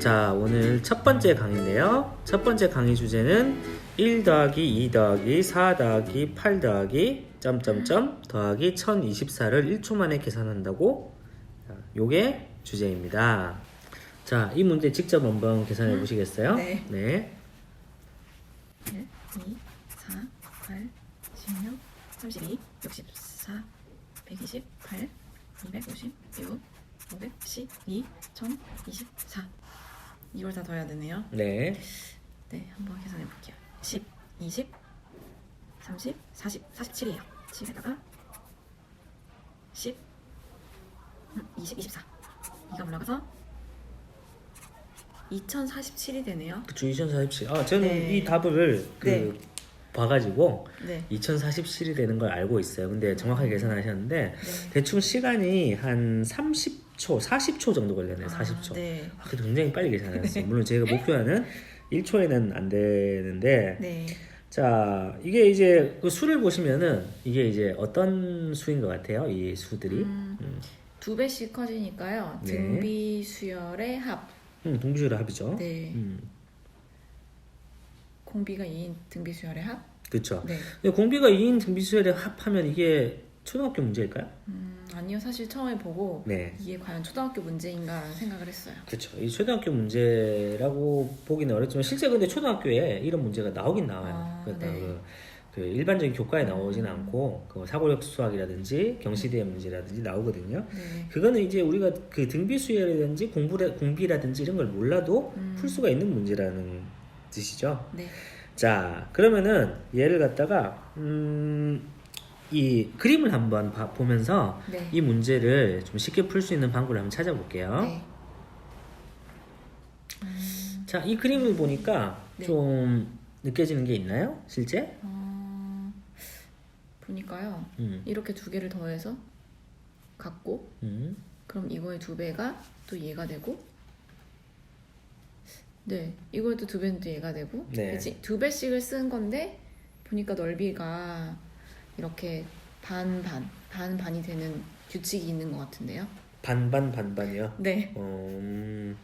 자, 오늘 첫 번째 강의인데요. 첫 번째 강의 주제는 1 더하기 2 더하기 4 더하기 8 더하기 점점점 더하기 1024를 1초 만에 계산한다고 자, 요게 주제입니다. 자, 이 문제 직접 한번 계산해 보시겠어요? 네. 네. 1, 2, 4, 8, 16, 32, 64, 128, 250, 6, 512, 1024 이걸 다 더해야 되네요. 네. 네, 한번 계산해 볼게요. 10, 20, 30, 40, 47이에요. 10에다가 10, 음, 20, 24 이가 올라가서 2047이 되네요. 그쵸, 2047. 아, 저는 네. 이 답을 그 네. 봐가지고 네. 2047이 되는 걸 알고 있어요. 근데 정확하게 계산하셨는데 네. 대충 시간이 한 30 초, 40초 정도 걸렸네요. 40초. 아, 네. 아, 그래도 굉장히 빨리 계산했어요. 물론 제가 목표하는 1초에는 안 되는데 네. 자 이게 이제 그 수를 보시면은 이게 이제 어떤 수인 것 같아요? 이 수들이 음, 음, 두 배씩 커지니까요. 네. 등비 수열의 합. 음, 동비수열 합이죠. 네. 음, 공비가 2인 등비 수열의 합. 그렇죠. 네. 공비가 2인 등비 수열에 합하면 이게 초등학교 문제일까요? 음, 아니요. 사실 처음에 보고 네. 이게 과연 초등학교 문제인가 생각을 했어요. 그렇죠. 이 초등학교 문제라고 보기는 어렵지만 실제 근데 초등학교에 이런 문제가 나오긴 나와요. 아, 그러니까 네. 그, 그 일반적인 교과에 나오진 않고 그 사고력 수학이라든지 경시대의 문제라든지 나오거든요. 네. 그거는 이제 우리가 그 등비 수열이라든지 공부라, 공비라든지 이런 걸 몰라도 음. 풀 수가 있는 문제라는 뜻이죠. 네. 자, 그러면은 얘를 갖다가 음, 이 그림을 한번 봐- 보면서 네. 이 문제를 좀 쉽게 풀 수 있는 방법을 한번 찾아볼게요. 네. 음, 자, 이 그림을 보니까 네. 좀 느껴지는 게 있나요? 실제? 어, 보니까요. 음, 이렇게 두 개를 더해서 갖고 음, 그럼 이거의 두 배가 또 얘가 되고 네 이거의 또 두 배는 또 얘가 되고 네. 그치? 두 배씩을 쓴 건데 보니까 넓이가 이렇게 반반 반반이 되는 규칙이 있는 것 같은데요 반반 반반이요. 네 어, 음,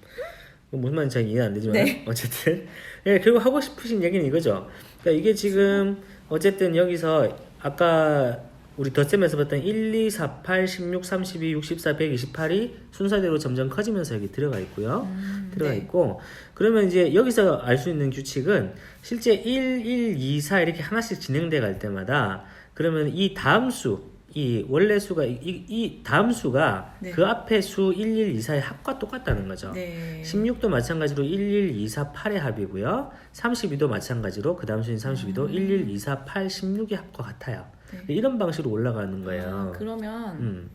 뭐 무슨 말인지 잘 이해 안 되지만 네. 어쨌든 예 그리고 하고 싶으신 얘기는 이거죠. 그러니까 이게 지금 어쨌든 여기서 아까 우리 덧셈에서 봤던 1, 2, 4, 8, 16, 32, 64, 128이 순서대로 점점 커지면서 여기 들어가 있고요. 음, 들어가 네. 있고 그러면 이제 여기서 알 수 있는 규칙은 실제 1, 1, 2, 4 이렇게 하나씩 진행돼 갈 때마다 그러면 이 다음 수, 이 원래 수가 이, 이- 이 다음 수가 네. 그 앞에 수 1, 1, 2, 4의 합과 똑같다는 거죠. 네 16도 마찬가지로 1, 1, 2, 4, 8의 합이고요. 32도 마찬가지로 그 다음 수인 32도 1, 1, 2, 4, 8, 16의 합과 같아요. 음. 네. 이런 방식으로 올라가는 아, 거예요. 그러면 음,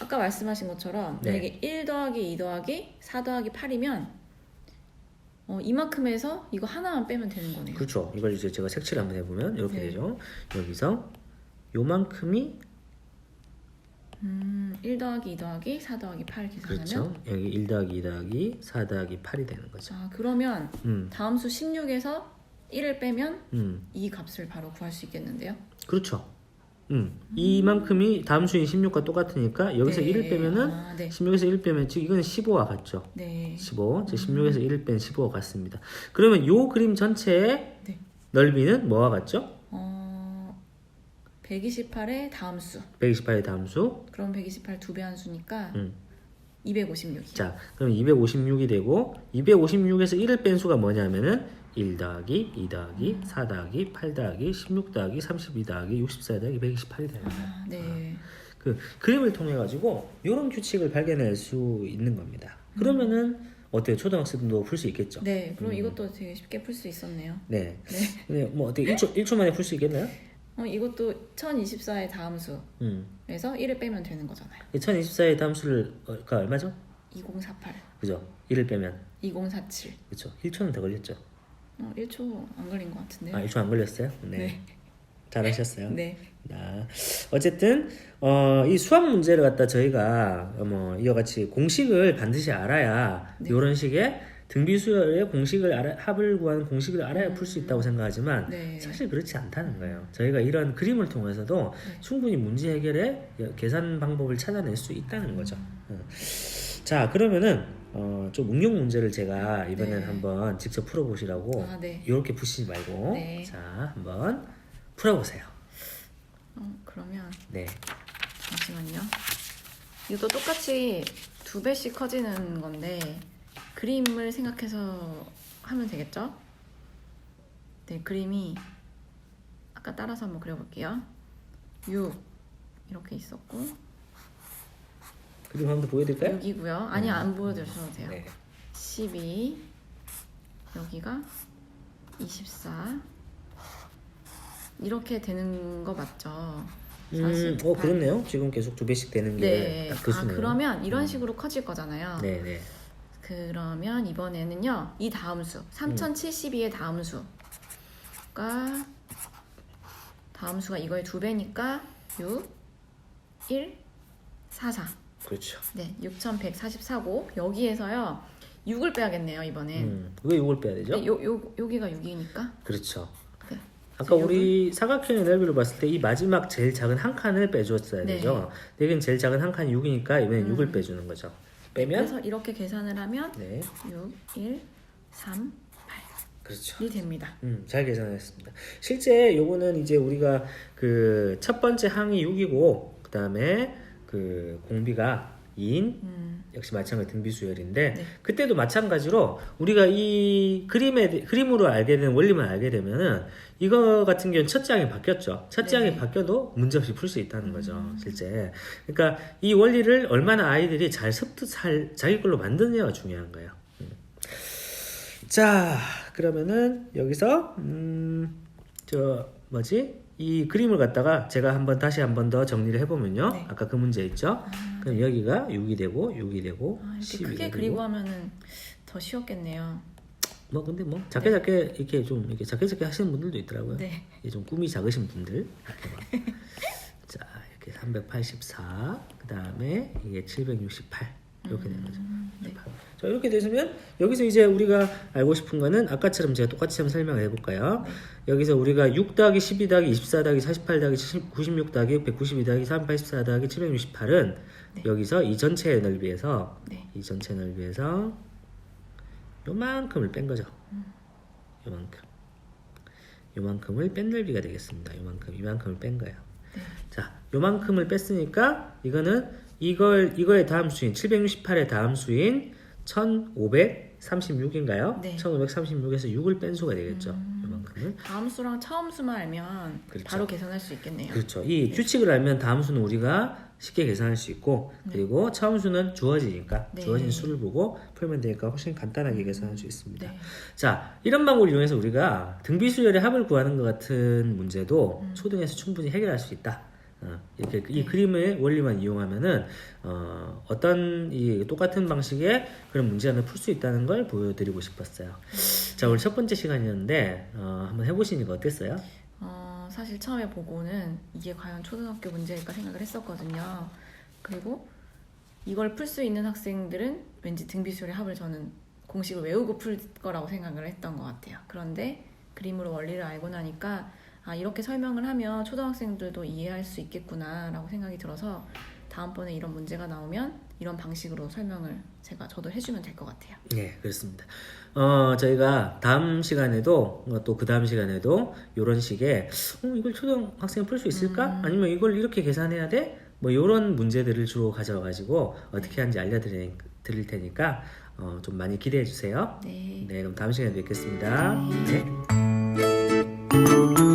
아까 말씀하신 것처럼 네. 만약에 1 더하기 2 더하기 4 더하기 8이면 어, 이만큼에서 이거 하나만 빼면 되는 거네요 그렇죠. 이걸 이제 제가 색칠을 한번 해보면 이렇게 네. 되죠. 여기서 요만큼이 음, 1 더하기 2 더하기 4 더하기 8 계산하면 그렇죠. 여기 1 더하기 2 더하기 4 더하기 8이 되는 거죠. 아, 그러면 음, 다음 수 16에서 1을 빼면 음, 이 값을 바로 구할 수 있겠는데요. 그렇죠. 음, 이만큼이 다음 수인 16과 똑같으니까 여기서 네. 1을 빼면은 아, 네. 16에서 1 빼면 즉 이건 15와 같죠. 네. 15, 즉 16에서 1을 뺀 15와 같습니다. 그러면 요 그림 전체의 네. 넓이는 뭐와 같죠? 어, 128의 다음 수. 128의 다음 수. 그럼 128 두 배 한 수니까 음. 256이요. 자, 그럼 256이 되고 256에서 1을 뺀 수가 뭐냐면은 1 더하기 2 더하기 4 더하기 8 더하기 16 더하기 32 더하기 64 더하기 128이 되는 거예요. 아, 네. 그 그림을 통해 가지고 이런 규칙을 발견할 수 있는 겁니다. 그러면은 어때요? 초등학생도 풀 수 있겠죠? 네. 그럼 음. 이것도 되게 쉽게 풀 수 있었네요. 네. 네. 근데 뭐 어떻게 1초 1초 만에 풀 수 있겠나요? 어, 이것도 1024의 다음 수에서 음. 1을 빼면 되는 거잖아요. 2024의 다음 수를 어, 가 얼마죠? 2048, 그죠? 1을 빼면 2047. 그렇죠. 1초는 더 걸렸죠. 어, 1초 안 걸린 것 같은데요. 아, 1초 안 걸렸어요? 네. 네. 잘하셨어요. 네. 아, 어쨌든 어, 이 수학 문제를 갖다 저희가 어, 뭐 이와 같이 공식을 반드시 알아야 네. 이런 식의 등비수열의 공식을 알아, 합을 구하는 공식을 알아야 풀수 있다고 생각하지만 네. 사실 그렇지 않다는 거예요. 저희가 이런 그림을 통해서도 네. 충분히 문제 해결의 계산 방법을 찾아낼 수 있다는 거죠. 어. 자 그러면은 어, 좀 응용 문제를 제가 이번엔 네. 한번 직접 풀어보시라고 아, 네. 이렇게 푸시지 말고 네. 자 한번 풀어보세요. 어, 그러면 네. 잠시만요. 이것도 똑같이 두 배씩 커지는 건데 그림을 생각해서 하면 되겠죠? 네, 그림이 아까 따라서 한번 그려볼게요. 6 이렇게 있었고 그림 한번 보여드릴까요? 6이고요. 아니 네. 안 보여드셔도 돼요. 네. 12 여기가 24 이렇게 되는 거 맞죠? 음, 48. 어 그렇네요. 지금 계속 두 배씩 되는 네. 게딱그 아 수네요. 그러면 이런 식으로 커질 거잖아요. 네, 네. 그러면 이번에는요 이 다음 수 3072의 다음 수가 다음 수가 이거의 두 배니까 6 1 4 4 그렇죠. 네 6144고 여기에서요 6을 빼야겠네요 이번엔 음, 왜 이걸 빼야 되죠? 네, 요, 요, 여기가 6이니까 그렇죠. 네. 아까 우리 사각형의 넓이를 봤을 때 이 마지막 제일 작은 한 칸을 빼줬어야 네. 되죠. 여기는 제일 작은 한 칸이 6이니까 이번엔 음. 6을 빼주는 거죠. 빼면 그래서 이렇게 계산을 하면 네, 6 1 3 그렇죠. 8이 됩니다 음, 잘 계산했습니다. 실제 요거는 이제 우리가 그 첫 번째 항이 6이고 그 다음에 그 공비가 2인 음, 역시 마찬가지 등비수열인데 네. 그때도 마찬가지로 우리가 이 그림에 대- 그림으로 알게 되는 원리만 알게 되면은 이거 같은 경우는 첫 장이 바뀌었죠. 첫 장이 네. 바뀌어도 문제없이 풀 수 있다는 거죠. 실제. 그러니까 이 원리를 얼마나 아이들이 잘 습득 잘 자기 걸로 만드느냐가 중요한 거예요. 음. 자, 그러면은 여기서 음 저 뭐지? 이 그림을 갖다가 제가 한번 다시 한 번 더 정리를 해보면요. 네. 아까 그 문제 있죠? 그럼 여기가 6이 되고 6이 되고 아, 이렇게 12가 크게 되고 그리고 하면은 더 쉬웠겠네요 뭐 근데 뭐 작게 작게 이렇게 좀 이렇게 작게 작게 하시는 분들도 있더라고요. 네 이게 좀 꿈이 작으신 분들 이렇게 막. 자 이렇게 384 그다음에 이게 768 이렇게 되는 거죠. 네. 자 이렇게 되시면 여기서 이제 우리가 알고 싶은 거는 아까처럼 제가 똑같이 한번 설명을 해볼까요? 여기서 우리가 6 더하기 12 더하기 24 더하기 48 더하기 70 96 더하기 192 더하기 384 더하기 768은 여기서 이 전체의 넓이에서 네. 이 전체 넓이에서 요만큼을 뺀 거죠. 요만큼. 요만큼을 뺀 넓이가 되겠습니다. 요만큼, 이만큼을 뺀 거예요. 네. 자, 요만큼을 뺐으니까 이거는 이걸 이거의 다음 수인 768의 다음 수인 1536인가요? 네. 1536에서 6을 뺀 수가 되겠죠. 요만큼을. 다음 수랑 처음 수만 알면 그렇죠. 바로 계산할 수 있겠네요. 그렇죠. 이 규칙을 알면 다음 수는 우리가 쉽게 계산할 수 있고 그리고 처음 수는 주어지니까 네. 주어진 수를 보고 풀면 되니까 훨씬 간단하게 계산할 수 있습니다. 네. 자, 이런 방법을 이용해서 우리가 등비수열의 합을 구하는 것 같은 문제도 음. 초등에서 충분히 해결할 수 있다. 어, 이렇게 네. 이 그림의 원리만 이용하면은 어, 어떤 이 똑같은 방식의 그런 문제를 풀수 있다는 걸 보여드리고 싶었어요. 음. 자, 오늘 첫 번째 시간이었는데 어, 한번 해보시니까 어땠어요? 어, 사실 처음에 보고는 이게 과연 초등학교 문제일까 생각을 했었거든요. 그리고 이걸 풀 수 있는 학생들은 왠지 등비수열의 합을 저는 공식을 외우고 풀 거라고 생각을 했던 것 같아요. 그런데 그림으로 원리를 알고 나니까 아, 이렇게 설명을 하면 초등학생들도 이해할 수 있겠구나라고 생각이 들어서 다음번에 이런 문제가 나오면 이런 방식으로 설명을 제가 저도 해주면 될 것 같아요. 네, 그렇습니다. 어, 저희가 다음 시간에도 어, 또그 다음 시간에도 이런 식의 어, 이걸 초등학생 풀수 있을까? 아니면 이걸 이렇게 계산해야 돼? 뭐 이런 문제들을 주로 가져와 가지고 어떻게 하는지 알려드릴 드릴 테니까 어, 좀 많이 기대해 주세요. 네. 네, 그럼 다음 시간에 뵙겠습니다. 네. 네.